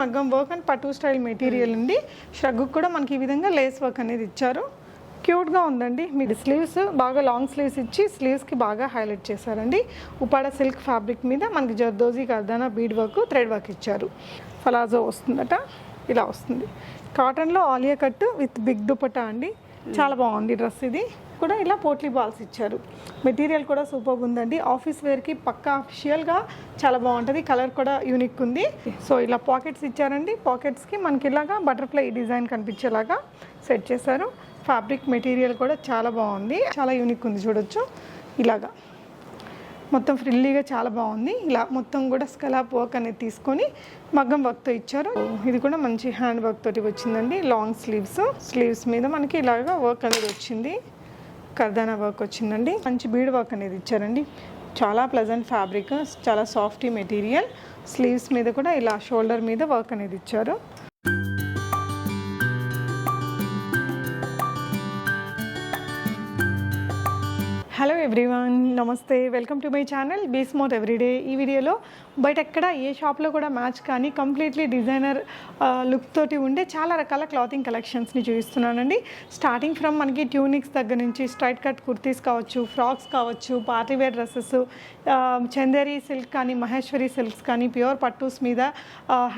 మగ్గం work and పట్టు style material ఉంది. షగ్గు కూడా మనకి ఈ విధంగా లేస్ వర్క్ అనేది ఇచ్చారు. క్యూట్గా ఉందండి. మీరు స్లీవ్స్ బాగా లాంగ్ స్లీవ్స్ ఇచ్చి స్లీవ్స్కి బాగా హైలైట్ చేశారండి. ఉపాడ సిల్క్ ఫ్యాబ్రిక్ మీద మనకి zardozi కర్దానా bead work thread work ఇచ్చారు. ఫలాజో వస్తుందట. ఇలా వస్తుంది. కాటన్లో Alia cut with big dupatta అండి. చాలా బాగుంది డ్రెస్ ఇది. కూడా ఇలా పోట్లీ బాల్స్ ఇచ్చారు. మెటీరియల్ కూడా సూపర్ ఉందండి ఆఫీస్ వేర్కి పక్కా అఫిషియల్గా చాలా బాగుంటుంది. కలర్ కూడా యూనిక్ ఉంది. సో ఇలా పాకెట్స్ ఇచ్చారండి. పాకెట్స్కి మనకి ఇలాగా బటర్ఫ్లై డిజైన్ కనిపించేలాగా సెట్ చేశారు. ఫ్యాబ్రిక్ మెటీరియల్ కూడా చాలా బాగుంది. చాలా యూనిక్ ఉంది చూడొచ్చు. ఇలాగా. మొత్తం ఫ్రిల్లీగా చాలా బాగుంది. ఇలా మొత్తం కూడా స్కలాప్ వర్క్ అనేది తీసుకొని మగ్గం వర్క్తో ఇచ్చారు. ఇది కూడా మంచి హ్యాండ్ వర్క్ తోటి వచ్చిందండి. లాంగ్ స్లీవ్స్ స్లీవ్స్ మీద మనకి ఇలాగా వర్క్ అనేది వచ్చింది. కర్దానా వర్క్ వచ్చిందండి. మంచి బీడ్ వర్క్ అనేది ఇచ్చారండి. చాలా ప్లెజెంట్ ఫ్యాబ్రిక్ చాలా సాఫ్టీ మెటీరియల్ స్లీవ్స్ మీద కూడా ఇలా షోల్డర్ మీద వర్క్ అనేది ఇచ్చారు. ఎవ్రీవన్ నమస్తే welcome to my channel be smart everyday. ఈ వీడియోలో బయట ఎక్కడ ఏ షాప్లో కూడా మ్యాచ్ కానీ కంప్లీట్లీ డిజైనర్ లుక్ తోటి ఉండే చాలా రకాల క్లాతింగ్ కలెక్షన్స్ని చూపిస్తున్నానండి. స్టార్టింగ్ ఫ్రమ్ మనకి ట్యూనిక్స్ దగ్గర నుంచి స్ట్రైట్ కట్ కుర్తీస్ కావచ్చు ఫ్రాక్స్ కావచ్చు పార్టీవేర్ డ్రెస్సెస్ చందేరి సిల్క్ కానీ మహేశ్వరి సిల్క్స్ కానీ ప్యూర్ పట్టూస్ మీద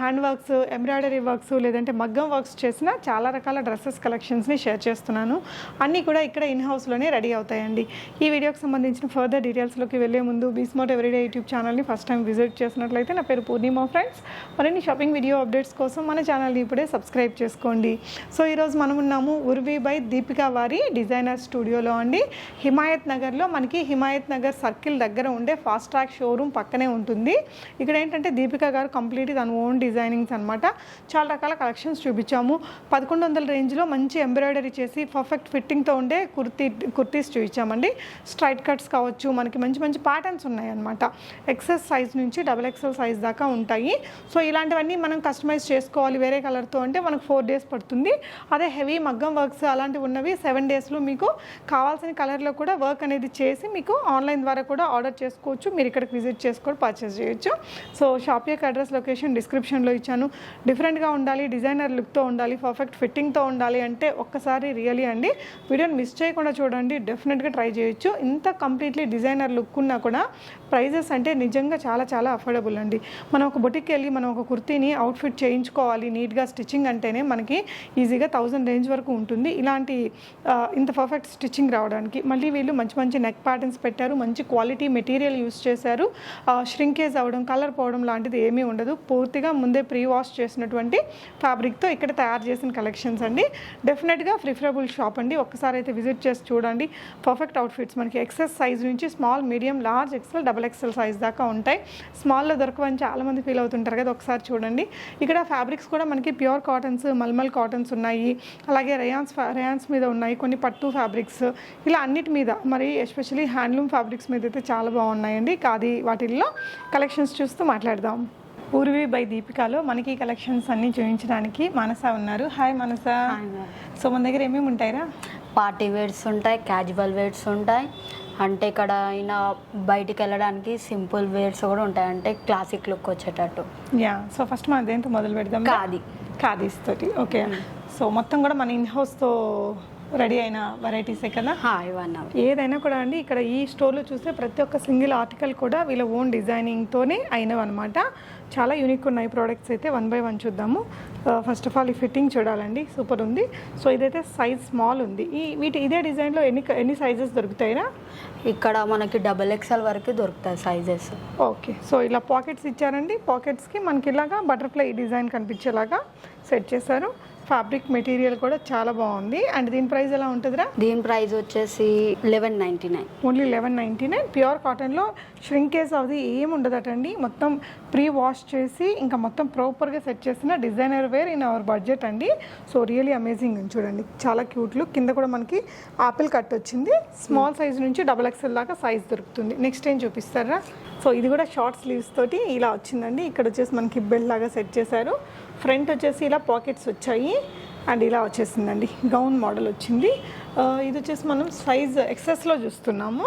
హ్యాండ్ వర్క్స్ ఎంబ్రాయిడరీ వర్క్స్ లేదంటే మగ్గం వర్క్స్ చేసిన చాలా రకాల డ్రెస్సెస్ కలెక్షన్స్ని షేర్ చేస్తున్నాను. అన్నీ కూడా ఇక్కడ ఇన్ హౌస్లోనే రెడీ అవుతాయండి. ఈ వీడియోకి సంబంధించిన ఫర్దర్ డీటెయిల్స్లోకి వెళ్ళే ముందు బీస్మార్ట్ ఎవ్రీడే యూట్యూబ్ ఛానల్ని ఫస్ట్ టైం విజిట్ చేసినట్లయితే నా పేరు పూర్ణిమ ఫ్రెండ్స్ మరిన్ని షాపింగ్ వీడియో అప్డేట్స్ కోసం మన ఛానల్ని ఇప్పుడే సబ్స్క్రైబ్ చేసుకోండి. సో ఈరోజు మనం ఉన్నాము ఉర్వి బై దీపికా వారి డిజైనర్ స్టూడియోలో అండి. హిమాయత్ నగర్లో మనకి హిమాయత్ నగర్ సర్కిల్ దగ్గర ఉండే ఫాస్ట్ ట్రాక్ షోరూమ్ పక్కనే ఉంటుంది. ఇక్కడ ఏంటంటే దీపికా గారు కంప్లీట్ తన ఓన్ డిజైనింగ్స్ అనమాట చాలా రకాల కలెక్షన్స్ చూపించాము. పదకొండు వందల రేంజ్లో మంచి ఎంబ్రాయిడరీ చేసి పర్ఫెక్ట్ ఫిట్టింగ్తో ఉండే కుర్తీ కుర్తీస్ చూపించామండి. స్ట్రై స్ట్రైట్ కట్స్ కావచ్చు మనకి మంచి మంచి ప్యాటర్న్స్ ఉన్నాయి అనమాట ఎక్సెస్ సైజ్ నుంచి డబుల్ ఎక్సెల్ సైజ్ దాకా ఉంటాయి. సో ఇలాంటివన్నీ మనం కస్టమైజ్ చేసుకోవాలి వేరే కలర్తో అంటే మనకు ఫోర్ డేస్ పడుతుంది. అదే హెవీ మగ్గం వర్క్స్ అలాంటివి ఉన్నవి సెవెన్ డేస్లో మీకు కావాల్సిన కలర్లో కూడా వర్క్ అనేది చేసి మీకు ఆన్లైన్ ద్వారా కూడా ఆర్డర్ చేసుకోవచ్చు. మీరు ఇక్కడికి విజిట్ చేసుకొని పర్చేస్ చేయొచ్చు. సో షాప్ యొక్క అడ్రస్ లొకేషన్ డిస్క్రిప్షన్లో ఇచ్చాను. డిఫరెంట్గా ఉండాలి డిజైనర్ లుక్తో ఉండాలి పర్ఫెక్ట్ ఫిట్టింగ్తో ఉండాలి అంటే ఒక్కసారి రియలీ అండి వీడియోని మిస్ చేయకుండా చూడండి. డెఫినెట్గా ట్రై చేయొచ్చు. ఎంత కంప్లీట్లీ డిజైనర్ లుక్ ఉన్నా కూడా ప్రైజెస్ అంటే నిజంగా చాలా చాలా అఫోర్డబుల్ అండి. మనం ఒక బొటిక్కి వెళ్ళి మనం ఒక కుర్తీని అవుట్ఫిట్ చేయించుకోవాలి నీట్గా స్టిచ్చింగ్ అంటేనే మనకి ఈజీగా థౌజండ్ రేంజ్ వరకు ఉంటుంది. ఇలాంటి ఇంత పర్ఫెక్ట్ స్టిచ్చింగ్ రావడానికి మళ్ళీ వీళ్ళు మంచి మంచి నెక్ ప్యాటర్న్స్ పెట్టారు మంచి క్వాలిటీ మెటీరియల్ యూస్ చేశారు. ష్రింకేజ్ అవ్వడం కలర్ పోవడం లాంటిది ఏమీ ఉండదు. పూర్తిగా ముందే ప్రీ వాష్ చేసినటువంటి ఫ్యాబ్రిక్తో ఇక్కడ తయారు చేసిన కలెక్షన్స్ అండి. డెఫినెట్గా ప్రిఫరబుల్ షాప్ అండి. ఒక్కసారి అయితే విజిట్ చేసి చూడండి. పర్ఫెక్ట్ అవుట్ఫిట్స్ మనకి ఎక్సెస్ సైజ్ నుంచి small medium large XL double XL size దాకా ఉంటాయి. స్మాల్లో దొరకవని చాలామంది ఫీల్ అవుతుంటారు కదా ఒకసారి చూడండి. ఇక్కడ ఫ్యాబ్రిక్స్ కూడా మనకి ప్యూర్ కాటన్స్ మల్మల్ కాటన్స్ ఉన్నాయి. అలాగే రేయాన్స్ రేయాన్స్ మీద ఉన్నాయి కొన్ని పట్టు ఫ్యాబ్రిక్స్ ఇలా అన్నిటి మీద మరి ఎస్పెషలీ హ్యాండ్లూమ్ ఫ్యాబ్రిక్స్ మీద అయితే చాలా బాగున్నాయండి. కాది వాటిల్లో కలెక్షన్స్ చూస్తూ మాట్లాడదాం. పూర్వీ బై దీపికాలో మనకి కలెక్షన్స్ అన్నీ చూపించడానికి మనస ఉన్నారు. హాయ్ మనస. సో మన దగ్గర ఏమేమి ఉంటాయిరా? పార్టీ వేర్స్ ఉంటాయి క్యాజువల్ వేర్స్ ఉంటాయి. అంటే ఇక్కడ అయినా బయటికి వెళ్ళడానికి సింపుల్ వేర్స్ కూడా ఉంటాయి. అంటే క్లాసిక్ లుక్ వచ్చేటట్టు. యా సో ఫస్ట్ మన దేంతో మొదలు పెడదాం? ఖాదీ. ఖాదీస్ తోటి. ఓకే సో మొత్తం కూడా మన ఇన్ హౌస్తో రెడీ అయిన వెరైటీసే కదా? ఇవన్నీ. ఏదైనా కూడా అండి ఇక్కడ ఈ స్టోర్లో చూస్తే ప్రతి ఒక్క సింగిల్ ఆర్టికల్ కూడా వీళ్ళ ఓన్ డిజైనింగ్తోనే అయినవి అనమాట చాలా యూనిక్ ఉన్నాయి ప్రోడక్ట్స్ అయితే వన్ బై వన్ చూద్దాము. ఫస్ట్ ఆఫ్ ఆల్ ఈ ఫిట్టింగ్ చూడాలండి సూపర్ ఉంది. సో ఇదైతే సైజ్ స్మాల్ ఉంది. ఈ వీటి ఇదే డిజైన్లో ఎన్ని ఎన్ని సైజెస్ దొరుకుతాయినా ఇక్కడ మనకి డబుల్ ఎక్స్ఎల్ వరకు దొరుకుతాయి సైజెస్ ఓకే సో ఇలా పాకెట్స్ ఇచ్చారండి. పాకెట్స్కి మనకి ఇలాగా బటర్ఫ్లై డిజైన్ కనిపించేలాగా సెట్ చేశారు. ఫ్యాబ్రిక్ మెటీరియల్ కూడా చాలా బాగుంది. అండ్ దీని ప్రైస్ ఎలా ఉంటుందిరా? దీని ప్రైస్ వచ్చేసి eleven ninety nine. Only eleven ninety nine. Pure కాటన్లో ష్రింకేజ్ అది ఏం ఉండదటండి మొత్తం ప్రీ వాష్ చేసి ఇంకా మొత్తం ప్రాపర్గా సెట్ చేసిన designer wear in our budget అండి. సో రియలీ అమేజింగ్ చూడండి చాలా క్యూట్ లుక్ కింద కూడా మనకి ఆపిల్ కట్ వచ్చింది. స్మాల్ సైజ్ నుంచి డబల్ ఎక్స్ఎల్ దాకా సైజ్ దొరుకుతుంది. నెక్స్ట్ ఏం చూపిస్తారా? సో ఇది కూడా షార్ట్ స్లీవ్స్ తోటి ఇలా వచ్చిందండి. ఇక్కడ వచ్చేసి మనకి బెల్ లాగా సెట్ చేశారు. ఫ్రంట్ వచ్చేసి ఇలా పాకెట్స్ వచ్చాయి అండ్ ఇలా వచ్చేసిందండి. గౌన్ మోడల్ వచ్చింది. ఇది వచ్చేసి మనం సైజ్ ఎక్సెస్లో చూస్తున్నాము.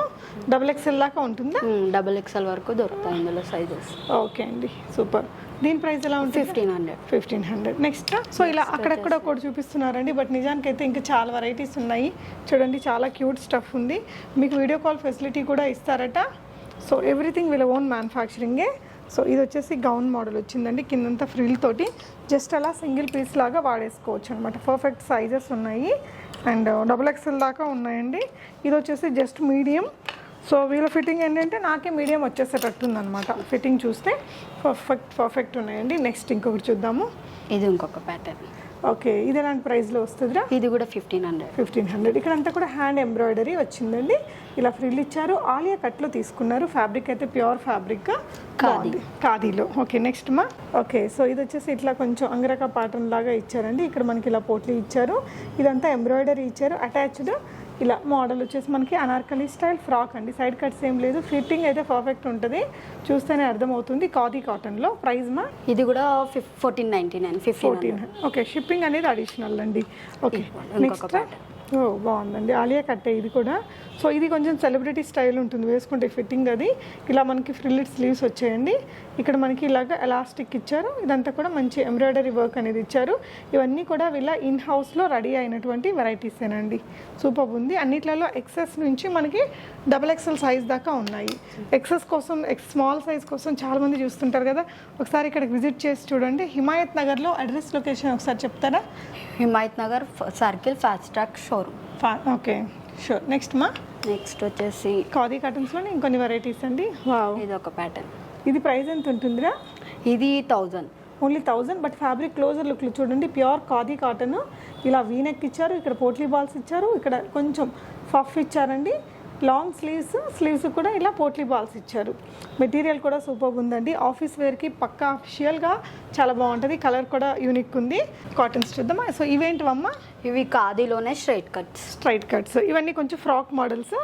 డబుల్ ఎక్స్ఎల్ దాకా ఉంటుందా? డబుల్ ఎక్స్ఎల్ వరకు దొరుకుతాయి ఇందులో సైజెస్. ఓకే అండి. సూపర్. దీని ప్రైస్ ఎలా ఉంటుంది? Fifteen hundred. Fifteen hundred. Next so ఇలా అక్కడక్కడ ఒకటి చూపిస్తున్నారండి బట్ నిజానికి అయితే ఇంకా చాలా వెరైటీస్ ఉన్నాయి. చూడండి చాలా క్యూట్ స్టఫ్ ఉంది. మీకు వీడియో కాల్ ఫెసిలిటీ కూడా ఇస్తారట. సో ఎవ్రీథింగ్ వీళ్ళ ఓన్ మ్యానుఫ్యాక్చరింగే సో ఇది వచ్చేసి గౌన్ మోడల్ వచ్చిందండి. కిందంతా ఫ్రిల్ తోటి జస్ట్ అలా సింగిల్ పీస్ లాగా వాడేసుకోవచ్చు అనమాట పర్ఫెక్ట్ సైజెస్ ఉన్నాయి. అండ్ డబుల్ ఎక్స్ఎల్ దాకా ఉన్నాయండి. ఇది వచ్చేసి జస్ట్ మీడియం సో వీళ్ళ ఫిట్టింగ్ ఏంటంటే నాకే మీడియం వచ్చేసేటట్టు ఉందన్నమాట. ఫిట్టింగ్ చూస్తే పర్ఫెక్ట్ పర్ఫెక్ట్ ఉన్నాయండి. నెక్స్ట్ ఇంకొకటి చూద్దాము. ఇది ఇంకొక ప్యాటర్న్ ఓకే ఇది ఎలాంటి ప్రైస్లో వస్తుందిరా? ఇది కూడా ఫిఫ్టీన్ హండ్రెడ్. Fifteen hundred. ఇక్కడ అంతా కూడా హ్యాండ్ ఎంబ్రాయిడరీ వచ్చిందండి. ఇలా ఫ్రిల్ ఇచ్చారు. ఆలియా కట్లో తీసుకున్నారు. ఫ్యాబ్రిక్ అయితే ప్యూర్ ఫ్యాబ్రిక్. ఖాదీ. ఖాదీలో. ఓకే నెక్స్ట్ మా. ఓకే సో ఇది వచ్చేసి ఇట్లా కొంచెం అంగరక పాటర్న్ లాగా ఇచ్చారండి. ఇక్కడ మనకి ఇలా పోట్లీ ఇచ్చారు. ఇదంతా ఎంబ్రాయిడరీ ఇచ్చారు. అటాచ్డ్ ఇలా మోడల్ వచ్చేసి మనకి అనార్కలి స్టైల్ ఫ్రాక్ అండి. సైడ్ కట్స్ ఏం లేదు. ఫిట్టింగ్ అయితే పర్ఫెక్ట్ ఉంటుంది. చూస్తేనే అర్థమవుతుంది. ఖాదీ కాటన్లో ప్రైస్ మా? ఇది కూడా fourteen ninety nine fourteen okay shipping అనేది అడిషనల్ అండి. Okay next. ఓ బాగుందండి. ఆలియా కట్టే ఇది కూడా. సో ఇది కొంచెం సెలబ్రిటీ స్టైల్ ఉంటుంది. వేసుకుంటే ఫిట్టింగ్ అది. ఇలా మనకి ఫ్రిల్లిడ్ స్లీవ్స్ వచ్చాయండి. ఇక్కడ మనకి ఇలాగ ఎలాస్టిక్ ఇచ్చారు. ఇదంతా కూడా మంచి ఎంబ్రాయిడరీ వర్క్ అనేది ఇచ్చారు. ఇవన్నీ కూడా వీళ్ళ ఇన్ హౌస్లో రెడీ అయినటువంటి వెరైటీసేనండి సూపర్ ఉంది. అన్నిట్లలో ఎక్సెస్ నుంచి మనకి డబల్ ఎక్సెల్ సైజ్ దాకా ఉన్నాయి. ఎక్సెస్ కోసం ఎక్స్ స్మాల్ సైజ్ కోసం చాలామంది చూస్తుంటారు కదా. ఒకసారి ఇక్కడికి విజిట్ చేసి చూడండి. హిమాయత్ నగర్లో అడ్రస్ లొకేషన్ ఒకసారి చెప్తారా? Himayat Nagar circle fast track showroom ఫా- ఓకే. షూర్ నెక్స్ట్ మా నెక్స్ట్ వచ్చేసి ఖాదీ కాటన్స్లోనే ఇంకొన్ని వెరైటీస్ అండి? వావ్ ఇది ఒక ప్యాటర్న్ ఇది ప్రైస్ ఎంత ఉంటుందిరా? ఇది thousand only thousand but fabric closer లుక్లు చూడండి ప్యూర్ ఖాదీ కాటన్ ఇలా వీనెక్ ఇచ్చారు ఇక్కడ పోట్లీ బాల్స్ ఇచ్చారు ఇక్కడ కొంచెం ఫఫ్ ఇచ్చారండి. లాంగ్ స్లీవ్స్ స్లీవ్స్ కూడా ఇలా పోట్లీ బాల్స్ ఇచ్చారు. మెటీరియల్ కూడా సూపర్ ఉందండి. ఆఫీస్ వేర్కి పక్కా అఫిషియల్గా చాలా బాగుంటుంది. కలర్ కూడా యూనిక్ ఉంది. కాటన్స్ చూద్దామా? సో ఇవేంటివమ్మా? ఇవి ఖాదీలోనే స్ట్రైట్ కట్స్ స్ట్రైట్ కట్స్ ఇవన్నీ కొంచెం ఫ్రాక్ మోడల్స్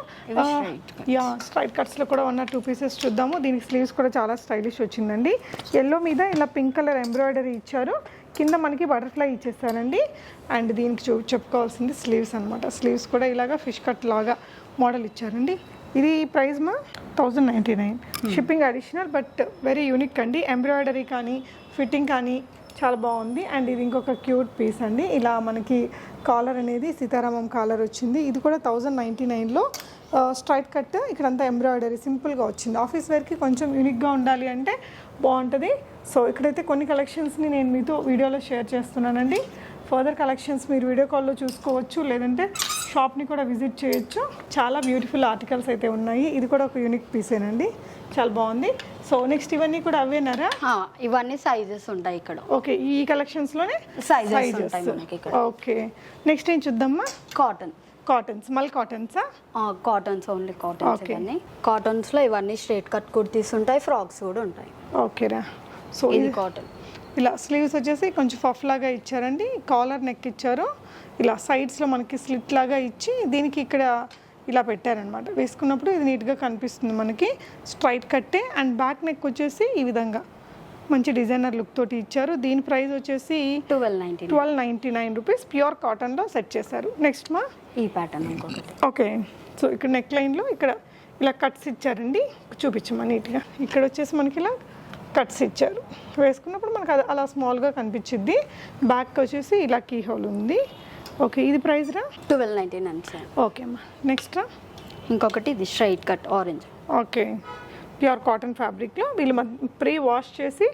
యా స్ట్రైట్ కట్స్లో కూడా ఉన్న టూ పీసెస్ చూద్దాము. దీనికి స్లీవ్స్ కూడా చాలా స్టైలిష్ వచ్చిందండి. ఎల్లో మీద ఇలా పింక్ కలర్ ఎంబ్రాయిడరీ ఇచ్చారు. కింద మనకి బటర్ఫ్లై ఇచ్చేసారండి. అండ్ దీనికి చూ చెప్పుకోవాల్సింది స్లీవ్స్ అనమాట స్లీవ్స్ కూడా ఇలాగా ఫిష్ కట్ లాగా మోడల్ ఇచ్చారండి. ఇది ప్రైస్ మా thousand ninety nine. Shipping additional but very unique అండి. ఎంబ్రాయిడరీ కానీ ఫిట్టింగ్ కానీ చాలా బాగుంది. అండ్ ఇది ఇంకొక క్యూట్ పీస్ అండి. ఇలా మనకి కాలర్ అనేది సీతారామం కాలర్ వచ్చింది. ఇది కూడా థౌజండ్ నైంటీ నైన్లో స్ట్రైట్ కట్ ఇక్కడంతా ఎంబ్రాయిడరీ సింపుల్గా వచ్చింది. ఆఫీస్ వేర్కి కొంచెం యూనిక్గా ఉండాలి అంటే బాగుంటుంది. సో ఇక్కడైతే కొన్ని కలెక్షన్స్ని నేను మీతో వీడియోలో షేర్ చేస్తున్నానండి. ఫర్దర్ కలెక్షన్స్ మీరు వీడియో కాల్లో చూసుకోవచ్చు. లేదంటే షాప్ని కూడా విజిట్ చేయొచ్చు. చాలా బ్యూటిఫుల్ ఆర్టికల్స్ అయితే ఉన్నాయి. ఇది కూడా ఒక యూనిక్ పీసేనండి. చాలా బాగుంది. సో నెక్స్ట్ ఇవన్నీ కూడా అవేనారా ఇవన్నీ సైజెస్ ఉంటాయి ఇక్కడ. ఓకే ఈ కలెక్షన్స్లోనే సైజెస్ ఉంటాయి మనకి ఇక్కడ. ఓకే. నెక్స్ట్ ఏం చూద్దామా? కాటన్ కాటన్స్ మల్ కాటన్సా కాటన్స్ ఓన్లీ కాటన్స్ Okay. ఇవన్నీ. స్ట్రైట్ కట్ కుర్తీస్ ఉంటాయి ఫ్రాక్స్ కూడా ఉంటాయి. ఓకేరా సో ఇది కాటన్ ఇలా స్లీవ్స్ వచ్చేసి కొంచెం పఫ్ లాగా ఇచ్చారండి. కాలర్ నెక్ ఇచ్చారు. ఇలా సైడ్స్లో మనకి స్లిట్ లాగా ఇచ్చి దీనికి ఇక్కడ ఇలా పెట్టారనమాట వేసుకున్నప్పుడు ఇది నీట్గా కనిపిస్తుంది మనకి. స్ట్రైట్ కట్టే అండ్ బ్యాక్ నెక్ వచ్చేసి ఈ విధంగా. మంచి డిజైనర్ లుక్ తోటి ఇచ్చారు. దీని ప్రైస్ వచ్చేసి twelve ninety twelve ninety nine rupees pure కాటన్లో సెట్ చేశారు. నెక్స్ట్ మా? ఈ ప్యాటర్న్ ఇంకొకటి. ఓకే సో ఇక్కడ నెక్ లైన్లో ఇక్కడ ఇలా కట్స్ ఇచ్చారండి. చూపించమా నీట్గా ఇక్కడ వచ్చేసి మనకి ఇలా కట్స్ ఇచ్చారు. వేసుకున్నప్పుడు మనకు అది అలా స్మాల్గా కనిపించిద్ది. బ్యాక్ వచ్చేసి ఇలా కీ హోల్ ఉంది. ఓకే ఇది ప్రైస్ రా twelve ninety nine sir okay అమ్మా. నెక్స్ట్ రా ఇంకొకటి ఇది straight cut orange. Okay pure cotton ఫ్యాబ్రిక్లో వీళ్ళు ప్రీ వాష్ చేసి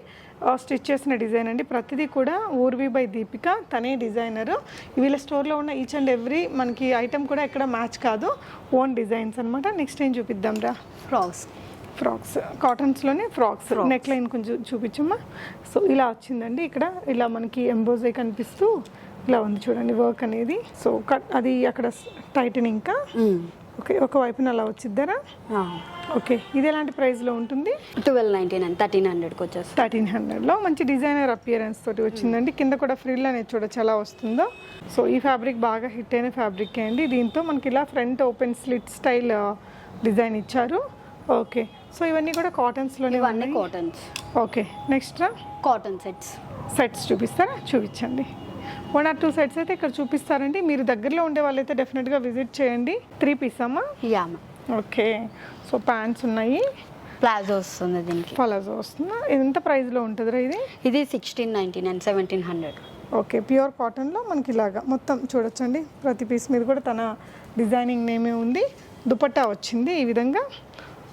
స్టిచ్ చేసిన డిజైన్ అండి. ప్రతిదీ కూడా ఊర్వి బై దీపిక తనే డిజైనర్ వీళ్ళ స్టోర్లో ఉన్న ఈచ్ అండ్ ఎవ్రీ మనకి ఐటమ్ కూడా ఎక్కడ మ్యాచ్ కాదు. ఓన్ డిజైన్స్ అనమాట నెక్స్ట్ ఏం చూపిద్దాం రా ఫ్రాక్స్ ఫ్రాక్స్ కాటన్స్లోనే ఫ్రాక్స్ నెక్ లైన్ కొంచెం చూపించమ్మా. సో ఇలా వచ్చిందండి ఇక్కడ. ఇలా మనకి ఎంబోజై కనిపిస్తూ ఇలా ఉంది చూడండి వర్క్ అనేది. సో కట్ అది అక్కడ టైటన్ ఇంకా. ఓకే ఒక వైపున అలా వచ్చిద్దారా? ఓకే ఇది ఎలాంటి ప్రైస్లో ఉంటుంది? ట్వెల్వ్ నైన్టీ నైన్ థర్టీన్ హండ్రెడ్కి వచ్చేస్తుంది. థర్టీన్ హండ్రెడ్లో మంచి డిజైనర్ అపియరెన్స్ తోటి వచ్చిందండి. కింద కూడా ఫ్రిల్ అనేది చూడొచ్చు ఎలా వస్తుందో. సో ఈ ఫ్యాబ్రిక్ బాగా హిట్ అయిన ఫ్యాబ్రిక్ అండి. దీంతో మనకి ఇలా front open slit style design ఇచ్చారు. ఓకే సో ఇవన్నీ కూడా కాటన్స్లోనే ఇవన్నీ cottons okay next cotton sets sets చూపిస్తారా? చూపించండి. వన్ ఆర్ టూ సెట్స్ అయితే ఇక్కడ చూపిస్తారండి. మీరు దగ్గరలో ఉండే వాళ్ళైతే డెఫినెట్గా విజిట్ చేయండి. త్రీ పీస్ అమ్మా? యామ ఓకే సో ప్యాంట్స్ ఉన్నాయి. ప్లాజో వస్తుంది దీనికి. పలాజో వస్తుందా? ఎంత ప్రైస్లో ఉంటుందిరా ఇది? ఇది sixteen ninety nine seventeen hundred okay pure కాటన్లో మనకి ఇలాగా మొత్తం చూడొచ్చండి. ప్రతి పీస్ మీద కూడా తన డిజైనింగ్ నేమే ఉంది. దుపట్టా వచ్చింది ఈ విధంగా.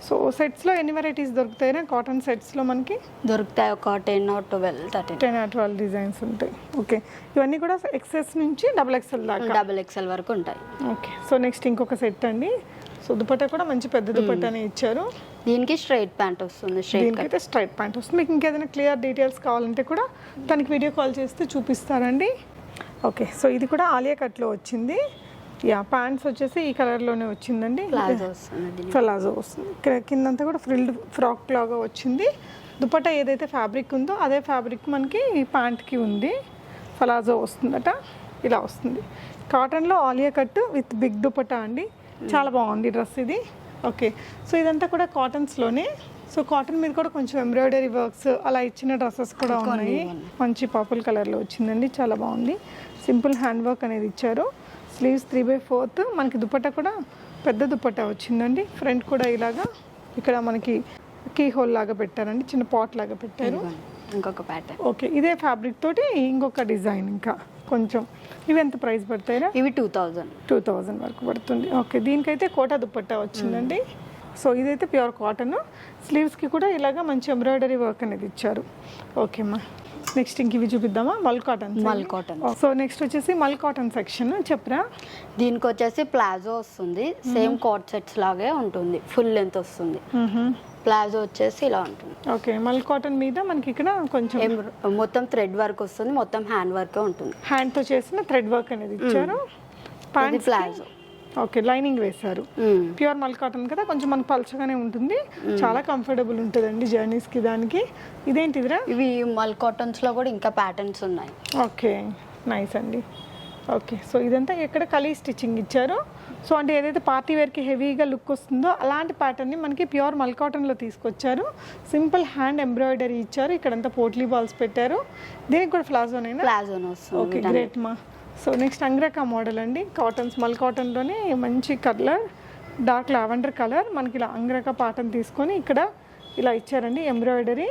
సో సెట్స్లో ఎన్ని వెరైటీస్ దొరుకుతాయినా కాటన్ సెట్స్లో మనకి? దొరుకుతాయి ఒక ten twelve thirteen ten or twelve designs ఉంటాయి. ఓకే ఇవన్నీ కూడా ఎక్సెస్ నుంచి డబుల్ ఎక్స్ఎల్ దాకా? డబుల్ ఎక్స్ఎల్ వరకు ఉంటాయి. ఓకే సో నెక్స్ట్ ఇంకొక సెట్ అండి. సో దుపట్టా కూడా మంచి పెద్ద దుపట్టానే ఇచ్చారు. దీనికి స్ట్రైట్ ప్యాంట్ వస్తుంది దీనికైతే స్ట్రైట్ ప్యాంట్ వస్తుంది. మీకు ఇంకేదైనా క్లియర్ డీటెయిల్స్ కావాలంటే కూడా తనకి వీడియో కాల్ చేస్తే చూపిస్తారండి. ఓకే సో ఇది కూడా ఆలియా కట్లో వచ్చింది. యా ప్యాంట్స్ వచ్చేసి ఈ కలర్లోనే వచ్చిందండి. ప్లాజో వస్తుంది కిందంతా కూడా ఫ్రిల్డ్ ఫ్రాక్ లాగా వచ్చింది. దుపట్టా ఏదైతే ఫ్యాబ్రిక్ ఉందో అదే ఫ్యాబ్రిక్ మనకి ప్యాంట్కి ఉంది. ఫలాజో వస్తుందట. ఇలా వస్తుంది. కాటన్లో Alia cut with big dupatta అండి. చాలా బాగుంది డ్రెస్ ఇది. ఓకే సో ఇదంతా కూడా కాటన్స్లోనే సో కాటన్ మీద కూడా కొంచెం ఎంబ్రాయిడరీ వర్క్స్ అలా ఇచ్చిన డ్రెస్సెస్ కూడా ఉన్నాయి. మంచి పర్పుల్ కలర్లో వచ్చిందండి. చాలా బాగుంది. సింపుల్ హ్యాండ్ వర్క్ అనేది ఇచ్చారు. స్లీవ్స్ త్రీ బై ఫోర్త్ మనకి దుపట్టా కూడా పెద్ద దుపట్టా వచ్చిందండి. ఫ్రంట్ కూడా ఇలాగా ఇక్కడ మనకి కీ హోల్ లాగా పెట్టారండి. చిన్న పాట్ లాగా పెట్టారు. ఇంకొక ప్యాటర్న్ ఓకే ఇదే ఫ్యాబ్రిక్ తోటి ఇంకొక డిజైన్ ఇంకా కొంచెం. ఇవి ఎంత ప్రైస్ పడతాయిరా? ఇవి టూ థౌజండ్ టూ థౌజండ్ వరకు పడుతుంది. ఓకే దీనికైతే కోటా దుపట్టా వచ్చిందండి. సో ఇదైతే ప్యూర్ కాటన్ స్లీవ్స్కి కూడా ఇలాగా మంచి ఎంబ్రాయిడరీ వర్క్ అనేది ఇచ్చారు. ఓకే అమ్మా. నెక్స్ట్ ఇంక ఇవి చూపిద్దామా? మల్ కాటన్ మల్ కాటన్ సో నెక్స్ట్ వచ్చేసి మల్ కాటన్ సెక్షన్ చెప్పరా? దీనికి వచ్చేసి ప్లాజో వస్తుంది. సేమ్ కోట్ సెట్స్ లాగే ఉంటుంది. ఫుల్ లెంత్ వస్తుంది. ప్లాజో వచ్చేసి ఇలా ఉంటుంది. ఓకే మల్ కాటన్ మీద మనకి ఇక్కడ కొంచెం మొత్తం థ్రెడ్ వర్క్ వస్తుంది. మొత్తం హ్యాండ్ వర్క్ ఉంటుంది. హ్యాండ్తో చేసిన థ్రెడ్ వర్క్ అనేది ఇచ్చారు. ప్లాజో. ఓకే లైనింగ్ వేశారు. ప్యూర్ మల్ కాటన్ కదా కొంచెం మనకు పలచగానే ఉంటుంది. చాలా కంఫర్టబుల్ ఉంటుందండి జర్నీస్కి దానికి. ఇదేంటిదిరా? ఇవి మల్ కాటన్స్లో కూడా ఇంకా ప్యాటర్న్స్ ఉన్నాయి. ఓకే నైస్ అండి. ఓకే సో ఇదంతా ఎక్కడ కలీ స్టిచ్చింగ్ ఇచ్చారు. సో అంటే ఏదైతే పార్టీ వేర్కి హెవీగా లుక్ వస్తుందో అలాంటి ప్యాటర్న్ని మనకి ప్యూర్ మల్ కాటన్లో తీసుకొచ్చారు. సింపుల్ హ్యాండ్ ఎంబ్రాయిడరీ ఇచ్చారు. ఇక్కడంతా పోట్లీ బాల్స్ పెట్టారు. దీనికి కూడా ఫ్లాజోనైనా ప్లాజోన్ వస్తుంది ఓకే గ్రేట్ మా. సో నెక్స్ట్ అంగ్రకా మోడల్ అండి. కాటన్స్ మల్ కాటన్లోనే మంచి కలర్ డార్క్ లావెండర్ కలర్ మనకి ఇలా అంగ్రకా పాటను తీసుకొని ఇక్కడ ఇలా ఇచ్చారండి ఎంబ్రాయిడరీ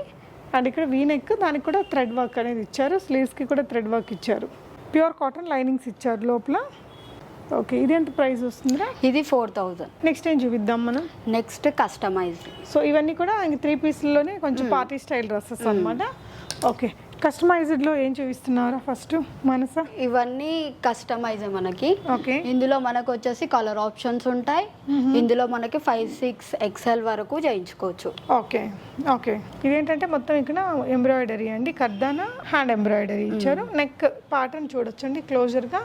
అండ్ ఇక్కడ వీనెక్ దానికి కూడా థ్రెడ్ వర్క్ అనేది ఇచ్చారు. స్లీవ్స్కి కూడా థ్రెడ్ వర్క్ ఇచ్చారు. ప్యూర్ కాటన్ లైనింగ్స్ ఇచ్చారు లోపల. ఓకే ఇది ఎంత ప్రైస్ వస్తుందిరా? ఇది ఫోర్ థౌజండ్ నెక్స్ట్ ఏం చూపిద్దాం మనం? నెక్స్ట్ కస్టమైజ్ సో ఇవన్నీ కూడా త్రీ పీస్లోనే కొంచెం పార్టీ స్టైల్ డ్రెస్సెస్ అన్నమాట. ఓకే కస్టమైజ్డ్లో ఏం చూపిస్తున్నారా ఫస్ట్ మనస? ఇవన్నీ కస్టమైజ్ మనకి. ఓకే ఇందులో మనకు వచ్చేసి కలర్ ఆప్షన్స్ ఉంటాయి. ఇందులో మనకి ఫైవ్ సిక్స్ ఎక్స్ఎల్ వరకు చేయించుకోవచ్చు. ఓకే ఓకే ఇదేంటంటే మొత్తం ఇక్కడ ఎంబ్రాయిడరీ అండి. కర్దానా హ్యాండ్ ఎంబ్రాయిడరీ ఇచ్చారు. నెక్ పాటర్న్ చూడొచ్చండి. క్లోజర్గా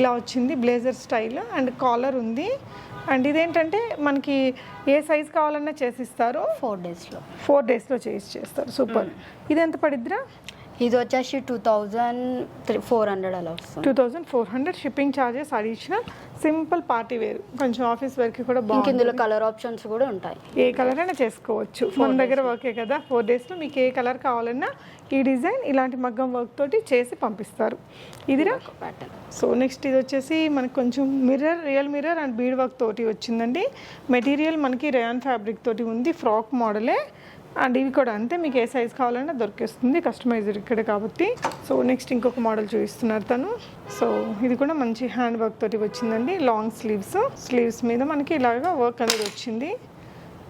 ఇలా వచ్చింది. బ్లేజర్ స్టైల్ అండ్ కాలర్ ఉంది. అండ్ ఇదేంటంటే మనకి ఏ సైజ్ కావాలన్నా చేసిస్తారు. ఫోర్ డేస్లో ఫోర్ డేస్లో చేసి చేస్తారు. సూపర్ ఇది ఎంత పడిద్దిరా? ఇది వచ్చేసి two thousand three four hundred అలా వస్తుంది. Two thousand four hundred shipping charges additional. Simple party wear. కొంచెం ఆఫీస్ వేర్కి కూడా బాగుంది ఇందులో కలర్ ఆప్షన్స్ కూడా ఉంటాయి. ఏ కలర్ అయినా చేసుకోవచ్చు. మన దగ్గర వర్కే కదా ఫోర్ డేస్లో మీకు ఏ కలర్ కావాలన్నా ఈ డిజైన్ ఇలాంటి మగ్గం వర్క్ తోటి చేసి పంపిస్తారు. ఇదిరా? ప్యాటర్న్ సో నెక్స్ట్ ఇది వచ్చేసి మనకి కొంచెం mirror real mirror and bead work తోటి వచ్చిందండి. మెటీరియల్ మనకి రేయాన్ ఫ్యాబ్రిక్ తోటి ఉంది ఫ్రాక్ మోడలే అండ్ ఇవి కూడా అంతే మీకు ఏ సైజ్ కావాలన్నా దొరికేస్తుంది కస్టమైజర్ ఇక్కడ కాబట్టి. సో నెక్స్ట్ ఇంకొక మోడల్ చూపిస్తున్నారు తను. సో ఇది కూడా మంచి హ్యాండ్ వర్క్ తోటి వచ్చిందండి. లాంగ్ స్లీవ్స్ స్లీవ్స్ మీద మనకి ఇలాగా వర్క్ అనేది వచ్చింది.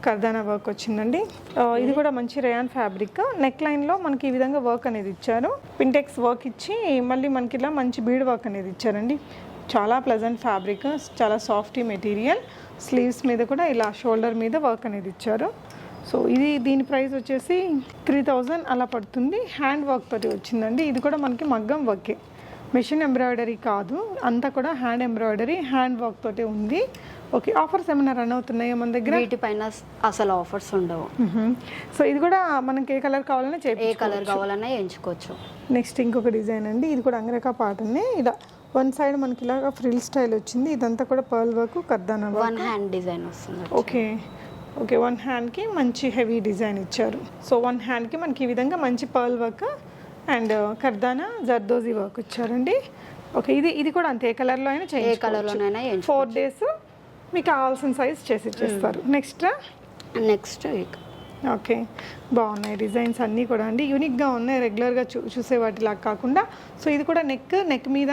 కర్దానా వర్క్ వచ్చిందండి. ఆ, ఇది కూడా మంచి రేయాన్ ఫ్యాబ్రిక్ నెక్ లైన్లో మనకి ఈ విధంగా వర్క్ అనేది ఇచ్చారు. పింటెక్స్ వర్క్ ఇచ్చి మళ్ళీ మనకి ఇలా మంచి బీడ్ వర్క్ అనేది ఇచ్చారండి. చాలా ప్లెజెంట్ ఫ్యాబ్రిక్ చాలా సాఫ్టీ మెటీరియల్ స్లీవ్స్ మీద కూడా ఇలా షోల్డర్ మీద వర్క్ అనేది ఇచ్చారు. సో ఇది దీని ప్రైస్ వచ్చేసి త్రీ థౌజండ్ అలా పడుతుంది. హ్యాండ్ వర్క్ తోటి వచ్చిందండి. ఇది కూడా మనకి మగ్గం వర్కే. మెషిన్ ఎంబ్రాయిడరీ కాదు. అంతా కూడా హ్యాండ్ ఎంబ్రాయిడరీ హ్యాండ్ వర్క్ తోటి ఉంది. ఓకే ఆఫర్స్ ఏమైనా రన్ అవుతున్నాయా మన దగ్గర? వీటిపైన అసలు ఆఫర్స్ ఉండవు. సో ఇది కూడా మనకి ఏ కలర్ కావాలన్నా ఏ చేయి కలర్ కావాలన్నా ఎంచుకోవచ్చు నెక్స్ట్ ఇంకొక డిజైన్ అండి. ఇది కూడా అంగరకా పాటనే ఇలా వన్ సైడ్ మనకి ఇలాగా ఫ్రిల్ స్టైల్ వచ్చింది. ఇదంతా కూడా pearl work కర్దానా one hand design వస్తుంది. ఓకే. ఓకే వన్ హ్యాండ్కి మంచి హెవీ డిజైన్ ఇచ్చారు. సో వన్ హ్యాండ్కి మనకి ఈ విధంగా మంచి pearl work and కర్దానా zardozi work ఇచ్చారండి. ఓకే ఇది ఇది కూడా అంతే ఏ కలర్లో అయినా ఏ కలర్లోనైనా ఫోర్ డేస్ మీకు కావాల్సిన సైజ్ చేసి ఇచ్చేస్తారు. Next next okay. బాగున్నాయి డిజైన్స్ అన్నీ కూడా. అండి యూనిక్గా ఉన్నాయి రెగ్యులర్గా చూ చూసే వాటిలా కాకుండా. సో ఇది కూడా నెక్ నెక్ మీద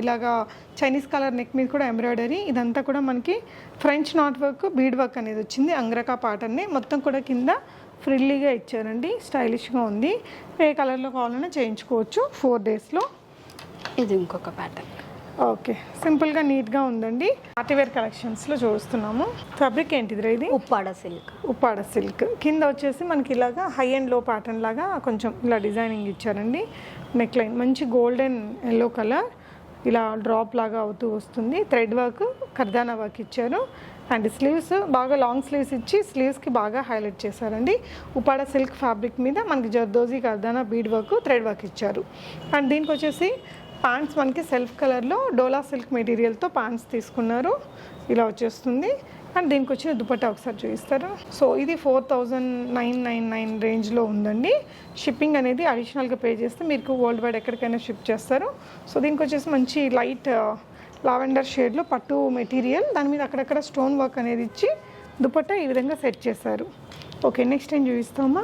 ఇలాగా చైనీస్ కలర్ నెక్ మీద కూడా ఎంబ్రాయిడరీ. ఇదంతా కూడా మనకి French knot work bead work అనేది వచ్చింది. అంగ్రకా పాటర్ని మొత్తం కూడా కింద ఫ్రిల్లీగా ఇచ్చారండి. స్టైలిష్గా ఉంది. ఏ కలర్లో కావాలన్నా చేయించుకోవచ్చు. ఫోర్ డేస్లో. ఇది ఇంకొక ప్యాటర్న్. ఓకే. సింపుల్గా నీట్గా ఉందండి. పార్టీవేర్ కలెక్షన్స్లో చూస్తున్నాము. ఫ్యాబ్రిక్ ఏంటిదిరా ఇది? ఉప్పాడ సిల్క్. ఉప్పాడ సిల్క్. కింద వచ్చేసి మనకి ఇలాగా హై అండ్లో ప్యాటర్న్ లాగా కొంచెం ఇలా డిజైనింగ్ ఇచ్చారండి. నెక్ లైన్ మంచి గోల్డెన్ ఎల్లో కలర్ ఇలా డ్రాప్ లాగా అవుతూ వస్తుంది. థ్రెడ్ వర్క్ కర్దానా వర్క్ ఇచ్చారు. అండ్ స్లీవ్స్ బాగా లాంగ్ స్లీవ్స్ ఇచ్చి స్లీవ్స్కి బాగా హైలైట్ చేశారండి. ఉపాడ సిల్క్ ఫ్యాబ్రిక్ మీద మనకి zardozi kardana bead work thread work ఇచ్చారు. అండ్ దీనికి వచ్చేసి ప్యాంట్స్ మనకి సెల్ఫ్ కలర్లో డోలా సిల్క్ మెటీరియల్తో ప్యాంట్స్ తీసుకున్నారు. ఇలా వచ్చేస్తుంది. అండ్ దీనికి వచ్చిన దుపట్టా ఒకసారి చూపిస్తారు? సో ఇది four thousand nine nine nine రేంజ్లో ఉందండి. షిప్పింగ్ అనేది అడిషనల్గా పే చేస్తే మీకు వరల్డ్ వైడ్ ఎక్కడికైనా షిప్ చేస్తారు. సో దీనికి వచ్చేసి మంచి లైట్ లావెండర్ షేడ్లో పట్టు మెటీరియల్. దాని మీద అక్కడక్కడ స్టోన్ వర్క్ అనేది ఇచ్చి దుపట్టా ఈ విధంగా సెట్ చేశారు. ఓకే నెక్స్ట్ ఏం చూపిస్తామా?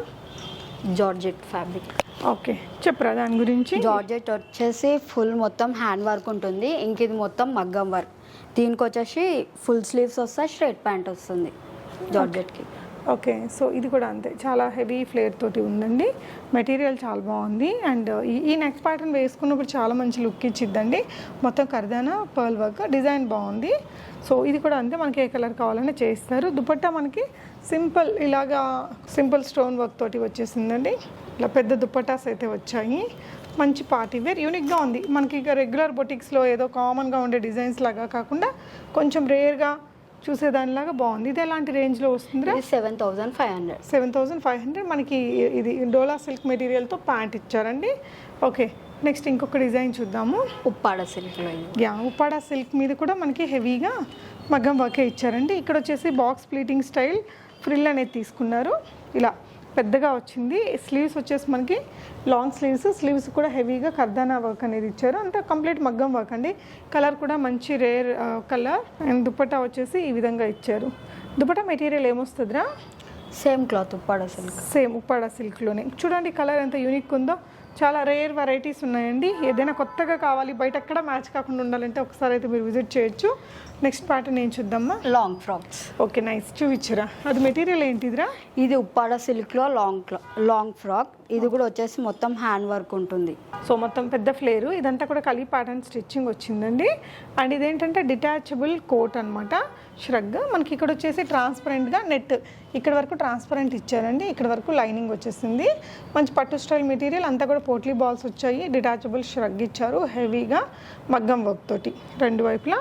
Georgette fabric. ఓకే చెప్పరా దాని గురించి? జార్జెట్ వచ్చేసి ఫుల్ మొత్తం హ్యాండ్ వర్క్ ఉంటుంది ఇంక ఇది మొత్తం మగ్గం వర్క్. దీనికి వచ్చేసి ఫుల్ స్లీవ్స్ వస్తాయి స్ట్రైట్ ప్యాంట్ వస్తుంది జార్జెట్కి. ఓకే సో ఇది కూడా అంతే. చాలా హెవీ ఫ్లేర్ తోటి ఉందండి. మెటీరియల్ చాలా బాగుంది. అండ్ ఈ ఈ నెక్ ప్యాటర్న్ వేసుకున్నప్పుడు చాలా మంచి లుక్ ఇచ్చిద్దండి. మొత్తం కర్దానా పర్ల్ వర్క్ డిజైన్ బాగుంది. సో ఇది కూడా అంతే మనకి ఏ కలర్ కావాలన్నా చేస్తారు. దుపట్టా మనకి సింపుల్ ఇలాగా సింపుల్ స్టోన్ వర్క్ తోటి వచ్చేసిందండి. ఇలా పెద్ద దుపట్టాస్ అయితే వచ్చాయి. మంచి పార్టీ వేర్ యూనిక్గా ఉంది. మనకి ఇక రెగ్యులర్ బొటిక్స్లో ఏదో కామన్గా ఉండే డిజైన్స్ లాగా కాకుండా కొంచెం రేర్గా చూసేదానిలాగా బాగుంది. ఇది ఎలాంటి రేంజ్లో వస్తుందిరా? ఇది seven thousand five hundred seven thousand five hundred మనకి ఇది డోలా సిల్క్ మెటీరియల్తో ప్యాంట్ ఇచ్చారండి. ఓకే నెక్స్ట్ ఇంకొక డిజైన్ చూద్దాము. ఉప్పాడ సిల్క్లో ఇది యా ఉప్పాడ సిల్క్ మీద కూడా మనకి హెవీగా మగ్గం వర్కే ఇచ్చారండి. ఇక్కడ వచ్చేసి బాక్స్ ప్లీటింగ్ స్టైల్ ఫ్రిల్ అనేది తీసుకున్నారు. ఇలా పెద్దగా వచ్చింది. స్లీవ్స్ వచ్చేసి మనకి లాంగ్ స్లీవ్స్. స్లీవ్స్ కూడా హెవీగా కర్దానా వర్క్ అనేది ఇచ్చారు. అంతా కంప్లీట్ మగ్గం వర్క్ అండి. కలర్ కూడా మంచి రేర్ కలర్. అండ్ దుపట్టా వచ్చేసి ఈ విధంగా ఇచ్చారు. Dupatta material ఏమొస్తుందిరా? Same cloth Uppada silk same Uppada సిల్క్లోనే చూడండి కలర్ ఎంత యూనిక్ ఉందో. చాలా రేర్ వెరైటీస్ ఉన్నాయండి. ఏదైనా కొత్తగా కావాలి బయట ఎక్కడ మ్యాచ్ కాకుండా ఉండాలంటే ఒకసారి అయితే మీరు విజిట్ చేయొచ్చు. నెక్స్ట్ ప్యాటర్న్ ఏం చూద్దామా? లాంగ్ ఫ్రాక్స్ ఓకే నైస్ చూపించరా. అది మెటీరియల్ ఏంటిదిరా? ఇది ఉప్పాడ సిల్క్లో లాంగ్ లాంగ్ ఫ్రాక్ ఇది కూడా వచ్చేసి మొత్తం హ్యాండ్ వర్క్ ఉంటుంది. సో మొత్తం పెద్ద ఫ్లేరు ఇదంతా కూడా కలిపి ప్యాటర్న్ స్టిచ్చింగ్ వచ్చిందండి. అండ్ ఇదేంటంటే డిటాచబుల్ కోట్ అనమాట ష్రగ్ మనకి ఇక్కడ వచ్చేసి ట్రాన్స్పరెంట్గా నెట్ ఇక్కడ వరకు ట్రాన్స్పరెంట్ ఇచ్చారండి. ఇక్కడ వరకు లైనింగ్ వచ్చేసింది. మంచి పట్టు స్టైల్ మెటీరియల్ అంతా కూడా పోట్లీ బాల్స్ వచ్చాయి. డిటాచబుల్ ష్రగ్ ఇచ్చారు. హెవీగా మగ్గం వర్క్ తోటి. రెండు వైపులా.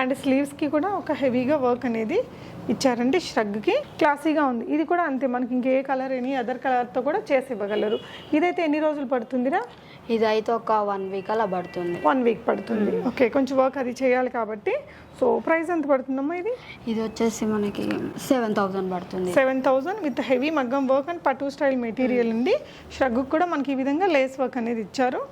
అండ్ స్లీవ్స్కి కూడా ఒక హెవీగా వర్క్ అనేది ఇచ్చారండి ష్రగ్కి. క్లాసీగా ఉంది. ఇది కూడా అంతే మనకి ఇంకే కలర్ ఎనీ అదర్ కలర్తో కూడా చేసి ఇవ్వగలరు. ఇదైతే ఎన్ని రోజులు పడుతుందిరా? ఇది అయితే ఒక వన్ వీక్ అలా పడుతుంది. వన్ వీక్ పడుతుంది. ఓకే కొంచెం వర్క్ అది చేయాలి కాబట్టి. సో ప్రైస్ ఎంత పడుతుందమ్మా ఇది? ఇది వచ్చేసి మనకి సెవెన్ థౌజండ్ పడుతుంది. Seven thousand with heavy maggam work and పట్టు స్టైల్ మెటీరియల్ ఉంది ష్రగ్ కూడా మనకి ఈ విధంగా లేస్ వర్క్ అనేది ఇచ్చారు.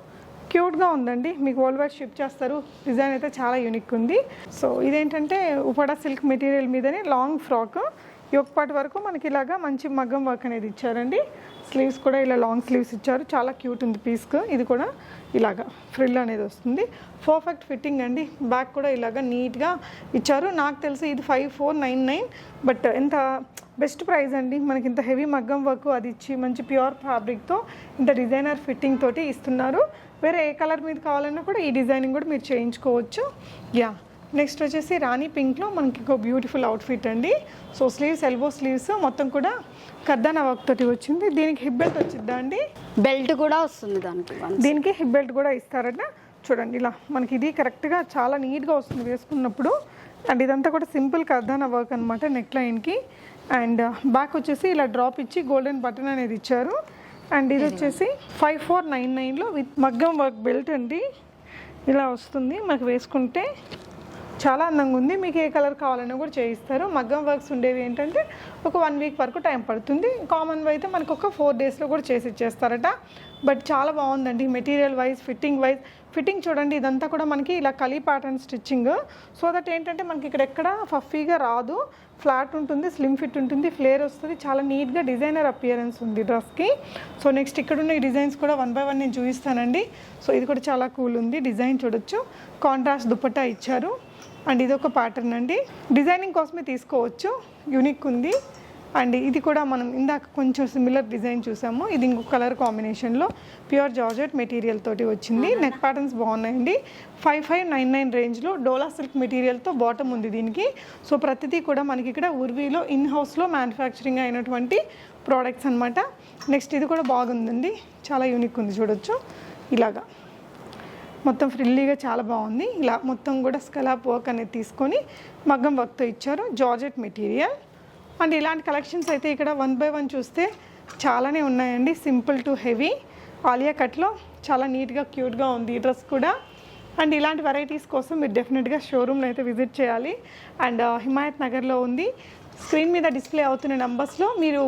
క్యూట్గా ఉందండి. మీకు వరల్డ్ వైడ్ షిప్ చేస్తారు. డిజైన్ అయితే చాలా యూనిక్ ఉంది. సో ఇదేంటంటే ఉపడా సిల్క్ మెటీరియల్ మీదనే లాంగ్ ఫ్రాక్ పార్ట్ వరకు మనకి ఇలాగా మంచి మగ్గం వర్క్ అనేది ఇచ్చారండి. స్లీవ్స్ కూడా ఇలా లాంగ్ స్లీవ్స్ ఇచ్చారు. చాలా క్యూట్ ఉంది పీస్కు ఇది కూడా ఇలాగా ఫ్రిల్ అనేది వస్తుంది. పర్ఫెక్ట్ ఫిట్టింగ్ అండి. బ్యాక్ కూడా ఇలాగా నీట్గా ఇచ్చారు. నాకు తెలిసి ఇది five four nine nine but ఎంత బెస్ట్ ప్రైస్ అండి. మనకి ఇంత హెవీ మగ్గం వర్క్ అది ఇచ్చి మంచి ప్యూర్ ఫ్యాబ్రిక్తో ఇంత డిజైనర్ ఫిట్టింగ్ తోటి ఇస్తున్నారు. వేరే ఏ కలర్ మీద కావాలన్నా కూడా ఈ డిజైనింగ్ కూడా మీరు చేయించుకోవచ్చు. యా నెక్స్ట్ వచ్చేసి రాణి పింక్లో మనకి ఒక బ్యూటిఫుల్ అవుట్ఫిట్ అండి. సో స్లీవ్స్ ఎల్బో స్లీవ్స్ మొత్తం కూడా కర్దానా వర్క్ తోటి వచ్చింది. దీనికి హిప్ బెల్ట్ వచ్చిద్దా అండి? బెల్ట్ కూడా వస్తుంది దానికి దీనికి హిప్ బెల్ట్ కూడా ఇస్తారట. చూడండి ఇలా మనకి ఇది కరెక్ట్గా చాలా నీట్గా వస్తుంది వేసుకున్నప్పుడు. అండ్ ఇదంతా కూడా సింపుల్ కర్దానా వర్క్ అనమాట నెక్ లైన్కి. అండ్ బ్యాక్ వచ్చేసి ఇలా డ్రాప్ ఇచ్చి గోల్డెన్ బటన్ అనేది ఇచ్చారు. అండ్ ఇది వచ్చేసి ఫైవ్ ఫోర్ నైన్ నైన్లో విత్ మగ్గం వర్క్ బెల్ట్ అండి. ఇలా వస్తుంది. మాకు వేసుకుంటే చాలా అందంగా ఉంది. మీకు ఏ కలర్ కావాలన్నా కూడా చేయిస్తారు. మగ్గం వర్క్స్ ఉండేవి ఏంటంటే ఒక వన్ వీక్ వరకు టైం పడుతుంది. కామన్ అయితే మనకు ఒక ఫోర్ డేస్లో కూడా చేసి ఇచ్చేస్తారట. బట్ చాలా బాగుందండి. Material wise fitting wise fitting చూడండి ఇదంతా కూడా మనకి ఇలా కలీ ప్యాటర్న్ స్టిచ్చింగ్ సో దట్ ఏంటంటే మనకి ఇక్కడ ఎక్కడ ఫఫీగా రాదు. ఫ్లాట్ ఉంటుంది స్లిమ్ ఫిట్ ఉంటుంది ఫ్లేర్ వస్తుంది. చాలా నీట్గా డిజైనర్ అపియరెన్స్ ఉంది డ్రెస్కి సో నెక్స్ట్ ఇక్కడ ఉన్న ఈ డిజైన్స్ కూడా వన్ బై వన్ నేను చూపిస్తానండి. సో ఇది కూడా చాలా కూల్ ఉంది. డిజైన్ చూడొచ్చు. కాంట్రాస్ట్ దుపట్టా ఇచ్చారు. అండ్ ఇది ఒక ప్యాటర్న్ అండి. డిజైనింగ్ కోసమే తీసుకోవచ్చు. యూనిక్ ఉంది. అండ్ ఇది కూడా మనం ఇందాక కొంచెం సిమిలర్ డిజైన్ చూసాము. ఇది ఇంకొక కలర్ కాంబినేషన్లో ప్యూర్ జార్జెట్ మెటీరియల్ తోటి వచ్చింది. నెక్ ప్యాటర్న్స్ బాగున్నాయండి. ఫైవ్ ఫైవ్ నైన్ నైన్ రేంజ్లో డోలా సిల్క్ మెటీరియల్తో బాటమ్ ఉంది దీనికి. సో ప్రతిదీ కూడా మనకి ఇక్కడ ఉర్వీలో ఇన్ హౌస్లో మ్యానుఫ్యాక్చరింగ్ అయినటువంటి ప్రోడక్ట్స్ అన్నమాట. నెక్స్ట్ ఇది కూడా బాగుందండి. చాలా యూనిక్ ఉంది చూడొచ్చు. ఇలాగా. మొత్తం ఫ్రిల్లీగా చాలా బాగుంది. ఇలా మొత్తం కూడా స్కలాప్ వర్క్ అనేది తీసుకొని మగ్గం వర్క్తో ఇచ్చారు. జార్జెట్ మెటీరియల్ అండ్ ఇలాంటి కలెక్షన్స్ అయితే ఇక్కడ వన్ బై వన్ చూస్తే చాలానే ఉన్నాయండి. Simple to heavy. ఆలియా కట్లో చాలా నీట్గా క్యూట్గా ఉంది ఈ డ్రెస్ కూడా. అండ్ ఇలాంటి వెరైటీస్ కోసం మీరు డెఫినెట్గా షోరూమ్ని అయితే విజిట్ చేయాలి. అండ్ హిమాయత్ నగర్లో ఉంది. స్క్రీన్ మీద డిస్ప్లే అవుతున్న నంబర్స్లో మీరు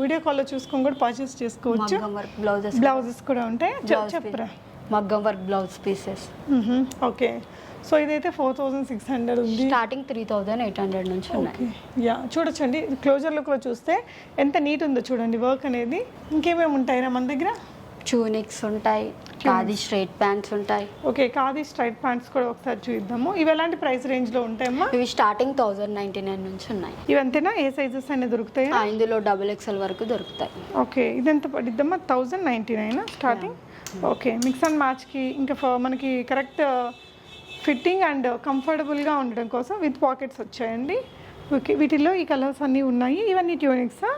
వీడియో కాల్లో చూసుకొని కూడా పర్చేస్ చేసుకోవచ్చు. బ్లౌజెస్ బ్లౌజెస్ కూడా ఉంటాయి. చెప్పరా. Maggam work blouse pieces. Okay. So ఇదైతే ఫోర్ థౌజండ్ సిక్స్ హండ్రెడ్ ఉంది. Starting three thousand eight hundred నుంచి ఉన్నాయి. ఓకే యా చూడొచ్చండి. క్లోజర్ లుక్లో చూస్తే ఎంత నీట్ ఉందో చూడండి వర్క్ అనేది. ఇంకేమేమి ఉంటాయిరా మన దగ్గర? చూనిక్స్ ఉంటాయి ఖాదీ స్ట్రైట్ ప్యాంట్స్ ఉంటాయి. ఓకే కాది స్ట్రైట్ ప్యాంట్స్ కూడా ఒకసారి చూద్దాము. ఇవి ఎలాంటి ప్రైస్ రేంజ్లో ఉంటాయమ్మా? ఇవి స్టార్టింగ్ థౌజండ్ నైంటీ నైన్ నుంచి ఉన్నాయి. ఇవంతేనా ఏ సైజెస్ అనేది దొరుకుతాయి? ఇందులో డబుల్ ఎక్స్ఎల్ వరకు దొరుకుతాయి. ఓకే ఇదెంత పడిద్దమ్మా? Thousand ninety nine starting okay mix and మ్యాచ్కి ఇంకా మనకి కరెక్ట్ ఫిట్టింగ్ అండ్ కంఫర్టబుల్గా ఉండడం కోసం విత్ పాకెట్స్ వచ్చాయండి. ఓకే వీటిల్లో ఈ కలర్స్ అన్నీ ఉన్నాయి. ఇవన్నీ ట్యూనిక్సా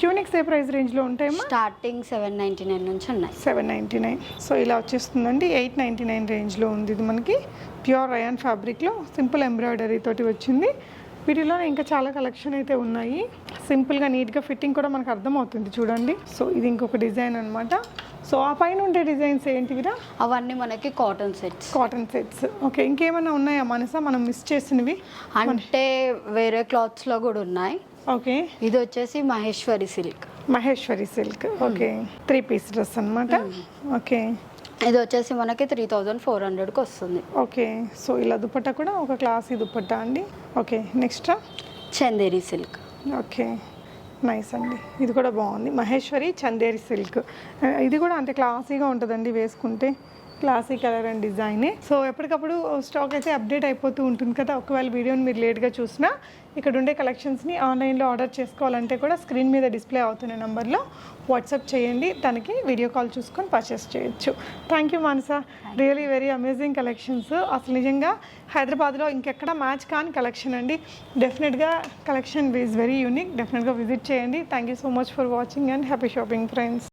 ట్యూనిక్స్ ఏ ప్రైస్ రేంజ్లో ఉంటాయమ్మా? స్టార్టింగ్ సెవెన్ నైంటీ నైన్ నుంచి ఉన్నాయి. Seven ninety nine. సో ఇలా వచ్చేస్తుందండి. ఎయిట్ నైంటీ నైన్ రేంజ్లో ఉంది ఇది మనకి. ప్యూర్ రయాన్ ఫ్యాబ్రిక్లో సింపుల్ ఎంబ్రాయిడరీ తోటి వచ్చింది. వీటిలో ఇంకా చాలా కలెక్షన్ అయితే ఉన్నాయి. సింపుల్గా నీట్గా ఫిట్టింగ్ కూడా మనకు అర్థమవుతుంది చూడండి. సో ఇది ఇంకొక డిజైన్ అనమాట సో ఆ పైన ఉండే డిజైన్స్ ఏంటివిరా అవన్నీ మనకి cotton sets cotton sets okay ఇంకేమైనా ఉన్నాయా మనసా? మనం మిస్ చేసినవి? అంటే వేరే క్లాత్స్లో కూడా ఉన్నాయి. ఓకే ఇది వచ్చేసి Maheshwari silk Maheshwari silk okay three piece dress అనమాట ఓకే ఇది వచ్చేసి మనకి త్రీ థౌజండ్ ఫోర్ హండ్రెడ్కి వస్తుంది. ఓకే సో ఇలా దుపట్టా కూడా ఒక క్లాసీ దుపట్టా అండి. Okay next Chanderi silk okay nice అండి. ఇది కూడా బాగుంది. మహేశ్వరి చందేరి సిల్క్. ఇది కూడా అంతే క్లాసీగా ఉంటుందండి వేసుకుంటే. క్లాసీ కలర్ అండ్ డిజైనే. సో ఎప్పటికప్పుడు స్టాక్ అయితే అప్డేట్ అయిపోతూ ఉంటుంది కదా. ఒకవేళ వీడియోని మీరు లేట్గా చూసినా ఇక్కడ ఉండే కలెక్షన్స్ని ఆన్లైన్లో ఆర్డర్ చేసుకోవాలంటే కూడా స్క్రీన్ మీద డిస్ప్లే అవుతున్న నెంబర్లో వాట్సాప్ చేయండి. తనకి వీడియో కాల్ చూసుకొని పర్చేస్ చేయొచ్చు. Thank you Manasa. Really very amazing collections అసలు నిజంగా హైదరాబాద్లో ఇంకెక్కడ మ్యాచ్ కాని కలెక్షన్ అండి. డెఫినెట్గా కలెక్షన్ ఈజ్ వెరీ యూనిక్ డెఫినెట్గా విజిట్ చేయండి. Thank you so much for watching and happy shopping friends